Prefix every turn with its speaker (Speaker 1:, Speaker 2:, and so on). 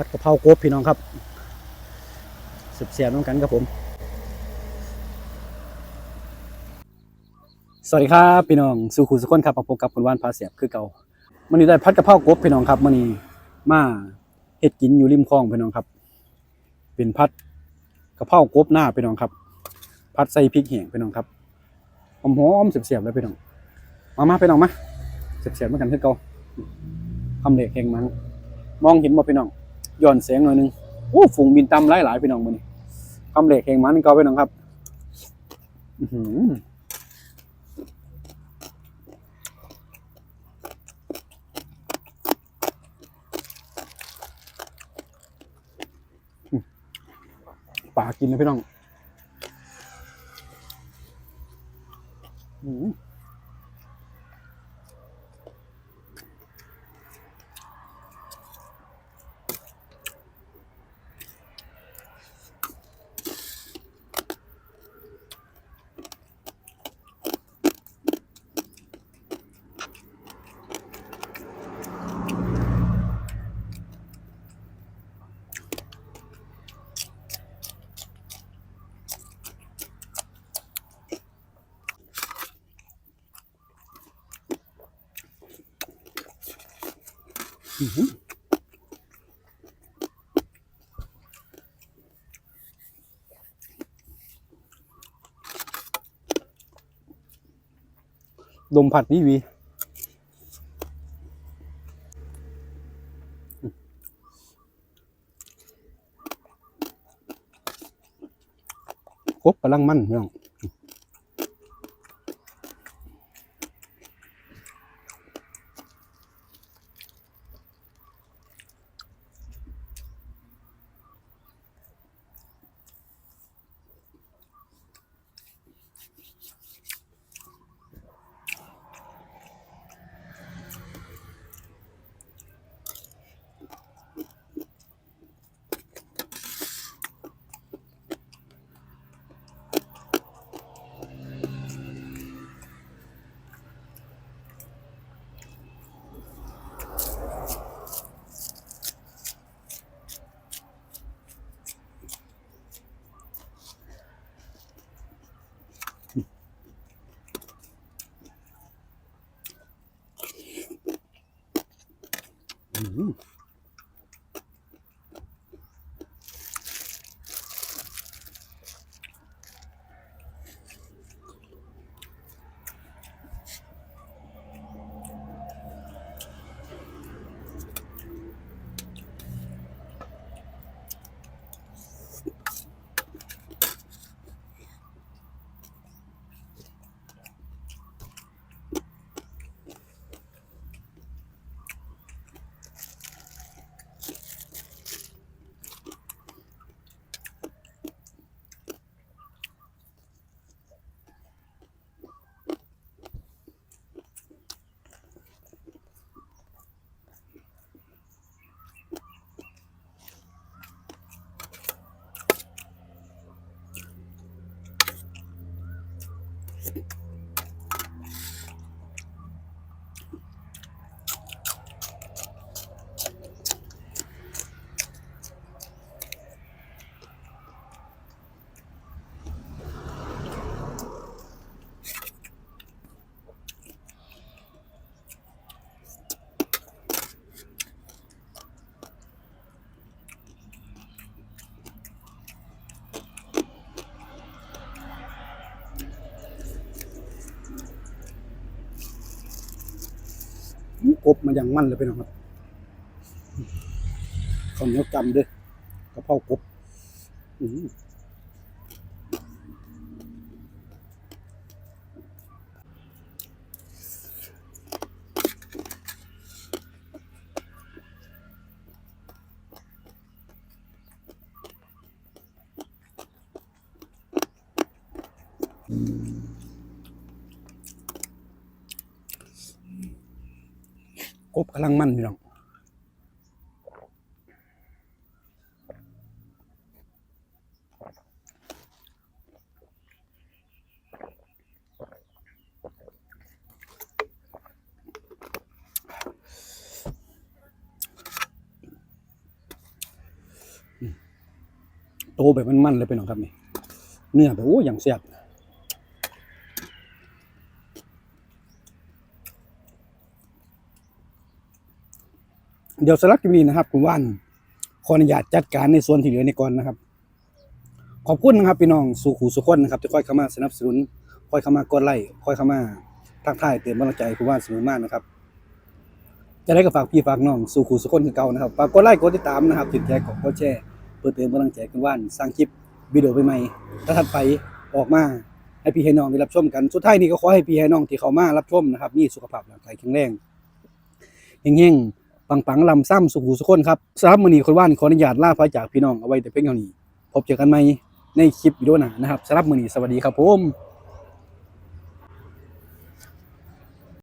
Speaker 1: ผัดกะเพรากบพี่น้องครับสุดเสียน้องกันครับผม สวัสดีครับพี่น้องสุขุสุขคนครับมาพบกับคุณว่านพาเสียบคือเก่ามันนี้ได้พัดกะเพรากบพี่น้องครับมันนี้มาเฮ็ดกินอยู่ริมคลองพี่น้องครับ เป็นพัดกะเพรากบหน้าพี่น้องครับพัดใส่พริกแห้งพี่น้องครับหอมๆเสียบๆเลยพี่น้องมามาพี่น้องมาเสียบๆเหมือนกันคือเก่าทำเหล็กแห้งมันมองเห็นบ่พี่น้อง ย้อนแสงหน่อยหนึงโอ้ฝูงบินตำหลายๆพี่น้องมื้อนี้ทำเหล็กแห้งมันเก่าพี่น้องครับหือป่ากินนะพี่น้อง ดมผัดวีวีครบกำลังมั่นพี่น้อง บมาอย่างมั่นเลยพี่น้องครับข้าวเหนียวจำด้วยกระเพรากบอื้อ บกำลังมันพี่น้องอตแบบมันๆเลยพี่น้องครับนี่เนื้อแบบโอ้อย่างแซ่บ เดี๋ยวสลักกินนะครับคุณว่านขออนุญาตจัดการในส่วนที่เหลือในก่อนนะครับ ขอบคุณนะครับ พี่น้องสู่ขู่สุขคนนะครับที่คอยเข้ามาสนับสนุนคอยเข้ามากดไลค์คอยเข้ามาทักทายเตือนกำลังใจคุณว่านเสมอมากนะครับ จะได้กับฝากพี่ฝากน้องสู่ขู่สุขคนคือเก่านะครับฝากกดไลค์กดติดตามนะครับติดใจกดกดแชร์เพื่อเตือนกำลังใจคุณว่านสร้างคลิปวิดีโอใหม่ๆถ้าถัดไปออกมาให้พี่ให้น้องได้รับชมกันสุดท้ายนี้ก็ขอให้พี่ให้น้องที่เข้ามารับชมนะครับมีสุขภาพร่างกายแข็งแรงเฮงๆ ปังๆลำซ้ำสุขุสุขคนครับสำหรับมือนีคนว่านขออนุญาตลาพระจากพี่น้องเอาไว้แต่เพียงเท่านี้ พบเจอกันใหม่ในคลิปวิดีโอหน้านะครับสำหรับมือนีสวัสดีครับผม